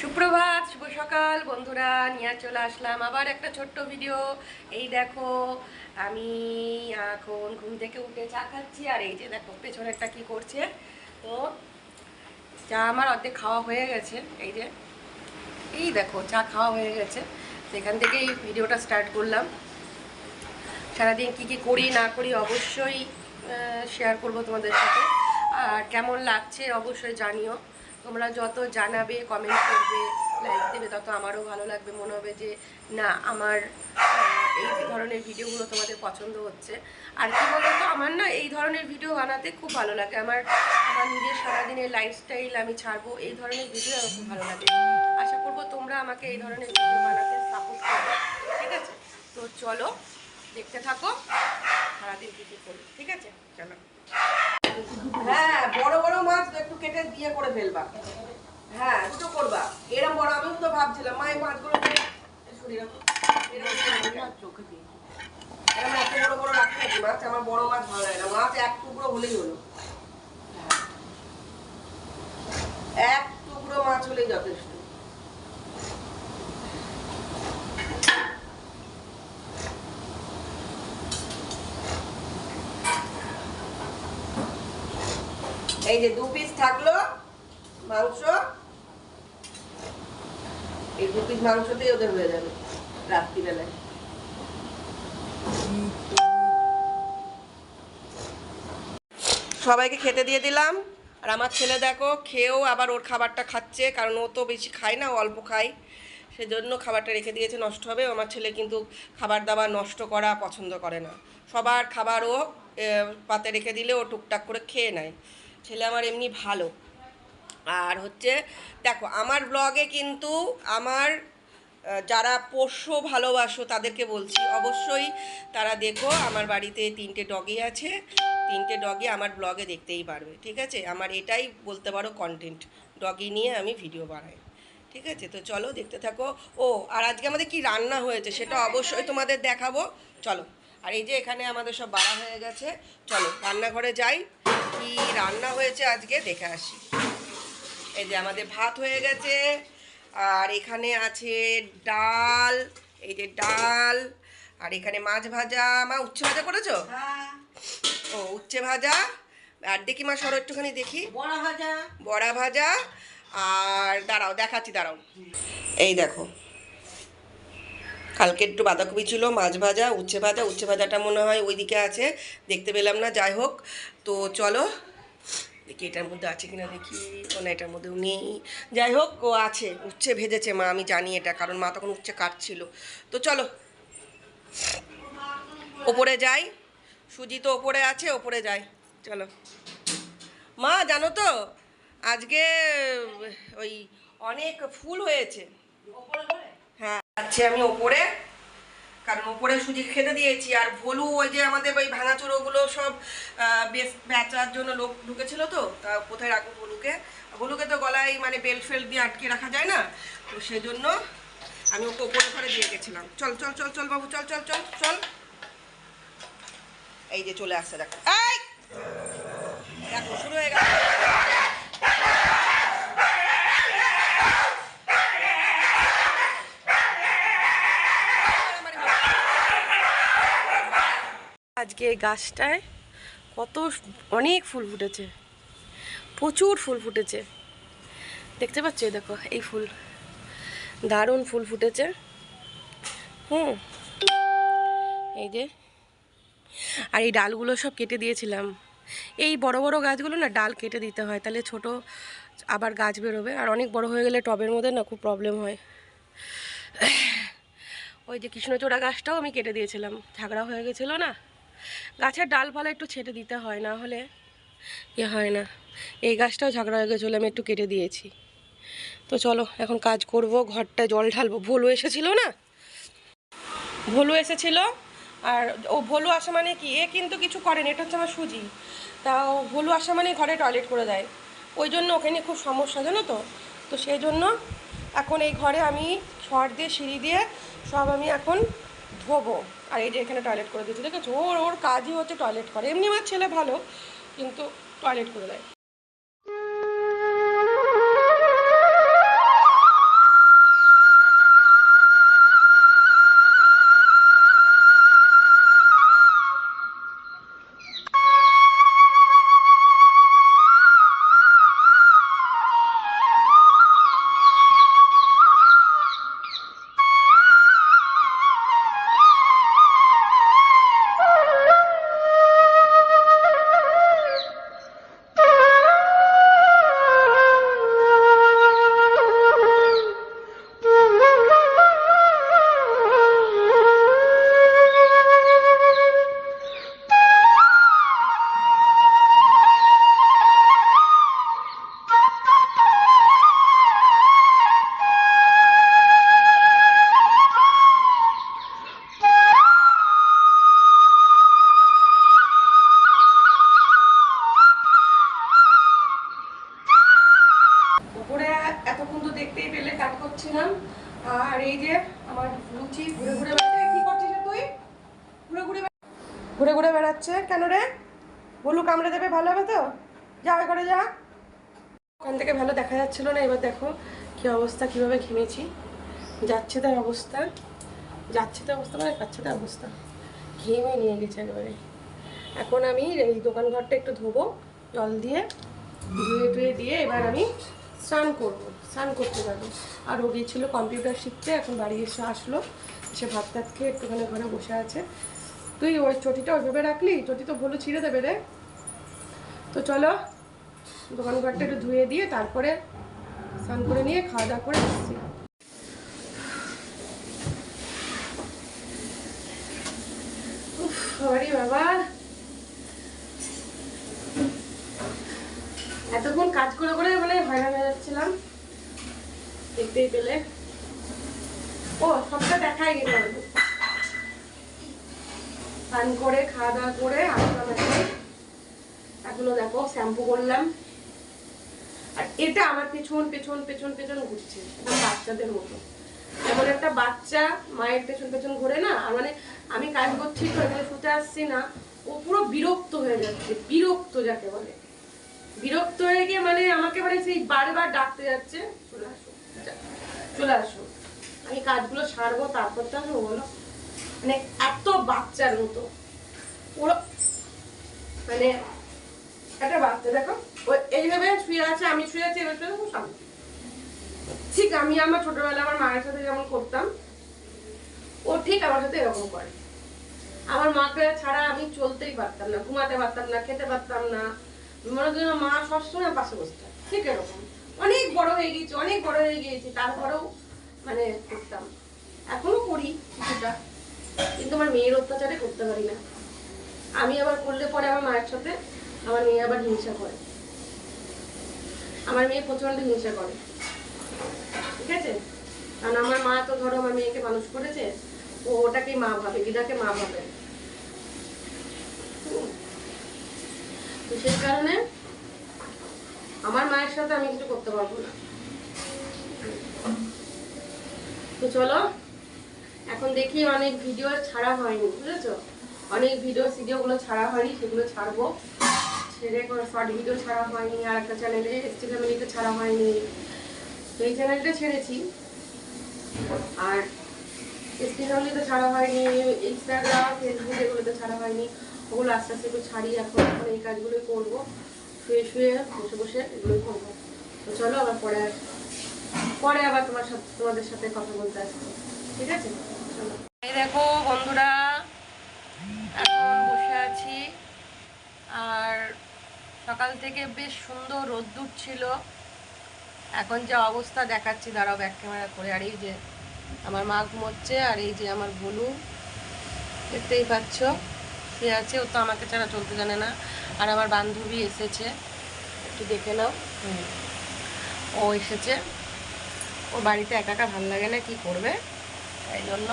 সুপ্রভাত, শুভ সকাল বন্ধুরা, নিয়ে চলে আসলাম আবার একটা ছোট্ট ভিডিও এই দেখো, আমি এখন ঘুম থেকে উঠে চা খাচ্ছি, আর এই যে দেখো, পেছনে একটা কি করছে, তো চা আমার অর্ধেক খাওয়া হয়ে গেছে, এই যে। এই দেখো, চা খাওয়া হয়ে গেছে সেখান থেকেই ভিডিওটা স্টার্ট করলাম। সারাদিন কি কি করি, না করি অবশ্যই শেয়ার করব তোমাদের সাথে। আর কেমন লাগছে অবশ্যই জানিও। তোমরা যত জানাবে কমেন্ট করবে লাইক দেবে, তত আমারও ভালো লাগবে। মনে হবে যে, না, আমার এই ধরনের ভিডিওগুলো তোমাদের পছন্দ হচ্ছে। আর কি বলতো, আমার না এই ধরনের ভিডিও বানাতে খুব ভালো লাগে। আমার আমার নিজের সারাদিনের লাইফস্টাইল আমি ছাড়বো, এই ধরনের ভিডিও আমার খুব ভালো লাগে। আশা করব তোমরা আমাকে এই ধরনের ভিডিও বানাতে সাপোর্ট করবে, ঠিক আছে? তো চলো, দেখতে থাকো, সারাদিন কী করি, ঠিক আছে? চলো। হ্যাঁ বড় বড় মাছ একটু কেটে দিয়ে করে ফেলবা। হ্যাঁ দুটো করবা। এরকম বড় আমি তো ভাবছিলাম, মা এই মাছগুলো। এরকম এত বড় বড় রাখতে মাছ আমার বড় মাছ ভালো লাগে না। মাছ এক টুকরো হলেই হলো। এক টুকরো মাছ হলেই যথেষ্ট। এই যে দু পিস থাকল মাংস, এই দু পিস মাংসতেই ওদের হয়ে যাবে রাত্রিবেলায়। সবাইকে খেতে দিয়ে দিলাম। আর আমার ছেলে দেখো, খেয়েও আবার ওর খাবারটা খাচ্ছে, কারণ ও তো বেশি খায় না অল্প খায়। সেজন্য খাবারটা রেখে দিয়েছে, নষ্ট হবে। আমার ছেলে কিন্তু খাবার দাবার নষ্ট করা পছন্দ করে না। সবার খাবার ও পাতে রেখে দিলে ও টুকটাক করে খেয়ে নেয়। ছেলে আমার এমনি ভালো। আর হচ্ছে দেখো আমার ব্লগে কিন্তু আমার যারা পোষ্য ভালোবাসো তাদেরকে বলছি অবশ্যই তারা দেখো আমার বাড়িতে তিনটে ডগি আছে তিনটে ডগি আমার ব্লগে দেখতেই পারবে ঠিক আছে? আমার এটাই বলতে পারো কন্টেন্ট ডগি নিয়ে আমি ভিডিও বানাই ঠিক আছে? তো চলো দেখতে থাকো। ও আর আজকে আমাদের কি রান্না হয়েছে সেটা অবশ্যই তোমাদের দেখাবো। চলো। আর এই যে এখানে আমাদের সব বাড়া হয়ে গেছে চলো রান্নাঘরে যাই কি রান্না হয়েছে আজকে দেখে আসি। এই যে আমাদের ভাত হয়ে গেছে আর এখানে আছে ডাল এই যে ডাল আর এখানে মাছ ভাজা। মা উচ্ছে ভাজা করেছ? ও উচ্ছে ভাজা। আর দেখি মা সরো একটুখানি দেখি। বড়া ভাজা। বড়া ভাজা আর দাঁড়াও দেখাচ্ছি দাঁড়াও। এই দেখো কালকে একটু বাঁধাকপি ছিল, মাছ ভাজা, উচ্ছে ভাজা, উচ্ছে ভাজাটা মনে হয় ওইদিকে আছে, দেখতে পেলাম না, যাই হোক। তো চলো, দেখি এটার মধ্যে আছে কিনা দেখি না, এটার মধ্যেও নেই। যাই হোক, ও আছে, উচ্ছে ভেজেছে মা, আমি জানি এটা, কারণ মা তখন উচ্ছে কাটছিল। তো চলো, ওপরে যাই। সুজি তো ওপরে আছে, ওপরে যাই, চলো। মা, জানো তো, আজকে, ওই অনেক ফুল হয়েছে। হ্যাঁ যাচ্ছি আমি ওপরে। কারণ ওপরে সুজি খেতে দিয়েছি। আর ভলু ওই যে আমাদের ওই ভাঙাচোরোগুলো সব বেশ বেচার জন্য লোক ঢুকেছিল তো, তা কোথায় রাখব ভলুকে? ভলুকে তো গলায় মানে বেল্ট ফেল্ট দিয়ে আটকে রাখা যায় না? তো সেজন্য আমি ওকে ওপরে ঘরে দিয়ে গেছিলাম। চল চল চল চল বাবু, চল চল চল চল। এই যে চলে আসছে, দেখো। শুরু হয়ে গেল আজকে এই গাছটায় কত অনেক ফুল ফুটেছে। প্রচুর ফুল ফুটেছে। দেখতে পাচ্ছ দেখো, এই ফুল। দারুণ ফুল ফুটেছে। হুম। এই যে। আর এই ডালগুলো সব কেটে দিয়েছিলাম। এই বড় বড় গাছগুলো না ডাল কেটে দিতে হয়, তাহলে ছোট আবার গাছ বেরোবে। আর অনেক বড় হয়ে গেলে টবের মধ্যে না খুব প্রবলেম হয়। ওই যে কৃষ্ণচূড়া গাছটাও আমি কেটে দিয়েছিলাম। ঝাগড়া হয়ে গেছিল না? গাছের ডালপালা একটু ছেটে দিতে হয়, না হলে ইয়ে হয় না। এই গাছটাও ঝাগড়া হয়ে গেছিল, আমি একটু কেটে দিয়েছি। তো চলো, এখন কাজ করব ঘরটা জল ঢালবো। ভোলু এসেছিল না? ভোলু এসেছিল, আর ও ভোলু আসা মানে কি? এ কিন্তু কিছু করেনি, এটা হচ্ছে আমার সুজি। তা ভোলু আসা মানে ঘরে টয়লেট করে দেয়। ওই জন্য ওকে নিয়ে খুব সমস্যা, জানো তো? তো সেই জন্য এখন এই ঘরে আমি ছড় দিয়ে, সিঁড়ি দিয়ে সব আমি এখন ধোবো। আর এই যে এখানে টয়লেট করে দিচ্ছি দেখেছ? ওর ওর কাজই হচ্ছে টয়লেট করে। এমনি আমার ছেলে ভালো, কিন্তু টয়লেট করে দেয়। ঘুরে ঘুরে বেড়াচ্ছে কেন রে? বলু কামড়ে দেবে, ভালো হবে তো? যা করে যা। ওখান থেকে ভালো দেখা যাচ্ছিল না, এবার দেখো কি অবস্থা, কীভাবে ঘেমেছি। যাচ্ছে তার অবস্থা। যাচ্ছে তার অবস্থা মানে যাচ্ছে তার অবস্থা। ঘেমে নিয়ে গেছে একেবারে। এখন আমি এই দোকান ঘরটা একটু ধোবো, জল দিয়ে, ধুয়ে টুয়ে দিয়ে এবার আমি স্নান করব, স্নান করতে পারব আর ও গিয়েছিল কম্পিউটার শিখতে, এখন বাড়ি এসে আসলো। এসে ভাত টাত খেয়ে একটুখানি ঘরে বসে আছে। তুই ওই চটিটা ওইভাবে রাখলি? চটি তো ভুলো ছিঁড়ে দেবে রে। তো চলো, দোকান ঘরটা একটু ধুয়ে দিয়ে তারপরে স্নান করে নিয়ে খাওয়া দাওয়া করে আসছি। বাবা। এতক্ষণ কাজ করে করে মানে হয়রান হয়ে যাচ্ছিলাম। দেখতেই পেলে। ও, সবটা দেখাই গেল। স্নান করে, খাওয়া দাওয়া করে আসলাম এখন এখনও দেখো, শ্যাম্পু করলাম। আর এটা আমার পেছন পেছন পেছন পেছন ঘুরছে। বাচ্চাদের মতো। এমন একটা বাচ্চা মায়ের পেছন পেছন ঘুরে না। আর মানে আমি কাজ করছি তো, এখানে শুতে আসছি না। ও পুরো বিরক্ত হয়ে যাচ্ছে, বিরক্ত যাকে বলে। বিরক্ত হয়ে গিয়ে মানে আমাকে মানে সেই বারবার ডাকতে যাচ্ছে, চলে আসো চলে আসো। আমি কাজগুলো সারবো, তারপর তো আমি বলো মানে এত বাচ্চার মতো। পুরো মানে একটা বাচ্চা, দেখো, ও এইভাবে শুয়ে আছে, আমি শুয়ে আছি এবার শুয়ে শান্তি ঠিক আমি আমার ছোটবেলা আমার মায়ের সাথে যেমন করতাম, ও ঠিক আমার সাথে এরকম করে। আমার মাকে ছাড়া আমি চলতেই পারতাম না, ঘুমাতে পারতাম না, খেতে পারতাম না। মনে হতো মা সবসময় পাশে বসতে ঠিক এরকম। অনেক বড় হয়ে গেছি অনেক বড় হয়ে গিয়েছি, তারপরেও মানে করতাম। এখনও করি কিছুটা। কিন্তু আমার মেয়ের অত্যাচারে করতে পারি না। আমি আবার করলে পরে আমার মায়ের সাথে আমার মেয়ে আবার হিংসা করে। আমার মেয়ে প্রচণ্ড হিংসা করে। ঠিক আছে? কারণ আমার মা তো ধরো আমার মেয়েকে মানুষ করেছে, ও ওটাকেই মা ভাবে দিদাকে মা ভাবে। তো সেই কারণে আমার মায়ের সাথে আমি কিছু করতে পারব না। তো চলো এখন দেখি অনেক ভিডিও ছাড়া হয়নি, বুঝেছ? অনেক ভিডিও সিডিওগুলো ছাড়া হয়নি, সেগুলো ছাড়বো। ছেড়ে কোনো শর্ট ভিডিও ছাড়া হয়নি, আর একটা চ্যানেলে এসটি ফ্যামিলিতে ছাড়া হয়নি। তো এই চ্যানেলটা ছেড়েছি। আর এসটি ফ্যামিলিতে ছাড়া হয়নি ইনস্টাগ্রাম ফেসবুক এগুলোতে ছাড়া হয়নি। ওগুলো আস্তে আস্তে একটু ছাড়ি, এখন এখন এই কাজগুলোই করব। শুয়ে শুয়ে, বসে বসে এগুলোই করব। তো চলো আবার পরে পরে আবার তোমার সাথে, তোমাদের সাথে কথা বলতে আসব। ঠিক আছে? দেখো বন্ধুরা, এখন বসে আছি। আর সকাল থেকে বেশ সুন্দর রোদ্দুর ছিল। এখন যে অবস্থা দেখাচ্ছি, দাঁড়াও ব্যাক ক্যামেরা করে। আর এই যে আমার মা ঘুমোচ্ছে, আর এই যে আমার বলু, দেখতেই পাচ্ছ সে আছে। ও তো আমাকে ছাড়া চলতে জানে না। আর আমার বান্ধবী এসেছে, একটু দেখে নাও। ও এসেছে। ও বাড়িতে একা একা ভালো লাগে না, কি করবে? তাই জন্য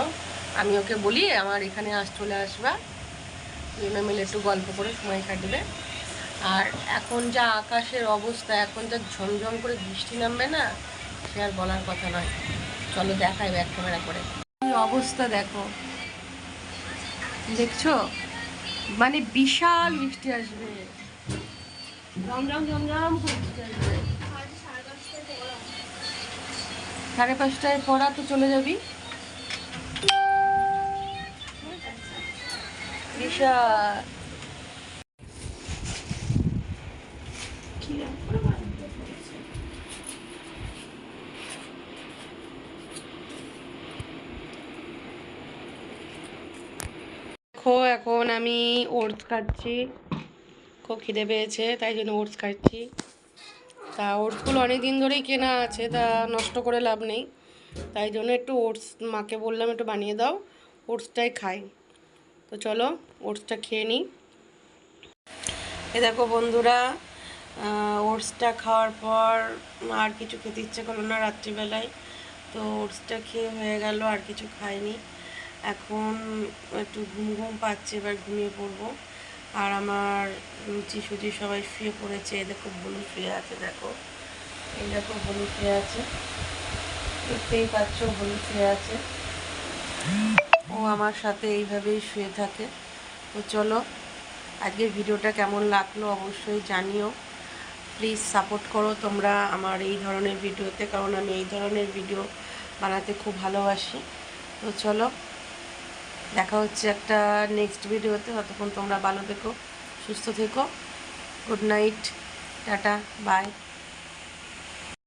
আমি ওকে বলি, আমার এখানে আস, চলে আসবা। দুজনে মিলে একটু গল্প করে সময় কাটবে। আর এখন যা আকাশের অবস্থা, এখন যা ঝমঝম করে বৃষ্টি নামবে না, সে আর বলার কথা নয়। চলো দেখাই ব্যাক ক্যামেরা করে। অবস্থা দেখো। দেখছ? মানে বিশাল বৃষ্টি আসবে। সাড়ে পাঁচটায় পড়া তো চলে যাবি। দেখো, এখন আমি ওটস খাচ্ছি। খুব খিদে পেয়েছে, তাই জন্য ওটস খাচ্ছি। তা ওটসগুলো অনেক দিন ধরেই কেনা আছে, তা নষ্ট করে লাভ নেই। তাই জন্য একটু ওটস মাকে বললাম, একটু বানিয়ে দাও। ওটসটাই খাই। তো চলো, ওটসটা খেয়ে নিই। এ দেখো বন্ধুরা ওটসটা খাওয়ার পর আর কিছু খেতে ইচ্ছে করল না রাত্রিবেলায়। তো ওটসটা খেয়ে হয়ে গেল, আর কিছু খাইনি। এখন একটু ঘুম ঘুম পাচ্ছে, এবার ঘুমিয়ে পড়ব। আর আমার রুচি সুচি সবাই শুয়ে পড়েছে। এই দেখো বলু শুয়ে আছে, দেখো। এই দেখো বলু শুয়ে আছে। দেখতেই পাচ্ছ হলুদ শুয়ে আছে। ও আমার সাথে এইভাবেই শুয়ে থাকে। তো চলো, আজকের ভিডিওটা কেমন লাগল অবশ্যই জানিও। প্লিজ সাপোর্ট করো তোমরা আমার এই ধরনের ভিডিওতে, কারণ আমি এই ধরনের ভিডিও বানাতে খুব ভালোবাসি। তো চলো, দেখা হচ্ছে একটা নেক্সট ভিডিওতে। ততক্ষণ তোমরা ভালো থেকো, সুস্থ থেকো। Good night tata bye